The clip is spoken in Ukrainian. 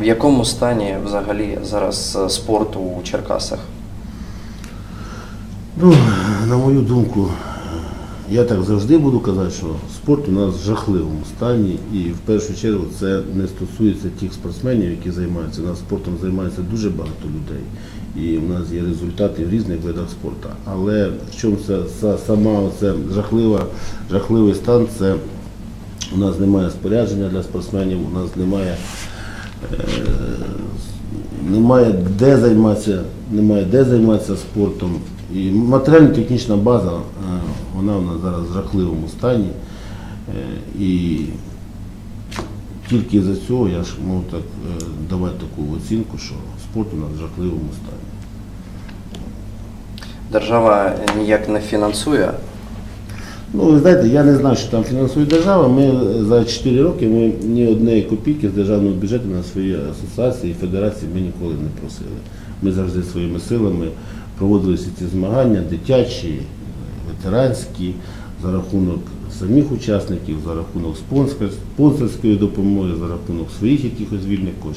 В якому стані взагалі зараз е, спорт у Черкасах? Ну, на мою думку, я так завжди буду казати, що спорт у нас в жахливому стані, і в першу чергу це не стосується тих спортсменів, які займаються. У нас спортом займається дуже багато людей. І в нас є результати в різних видах спорту. Але в чому це сама це жахлива, жахливий стан, це у нас немає спорядження для спортсменів, у нас немає немає де займатися, немає де займатися спортом. І матеріально-технічна база, е, вона у нас зараз в жахливому стані. Е, І тільки за цього я ж можу так е, давати таку оцінку, що спорт у нас в жахливому стані. Держава ніяк не фінансує. Ну, ви знаєте, я не знаю, що там фінансує держава. Ми е, за 4 роки ми ні однієї копійки з державного бюджету на свої асоціації і федерації ми ніколи не просили. Ми завжди своїми силами проводили всі ці змагання, дитячі, ветеранські, за рахунок самих учасників, за рахунок спонсорської допомоги, за рахунок своїх якихось вільних коштів.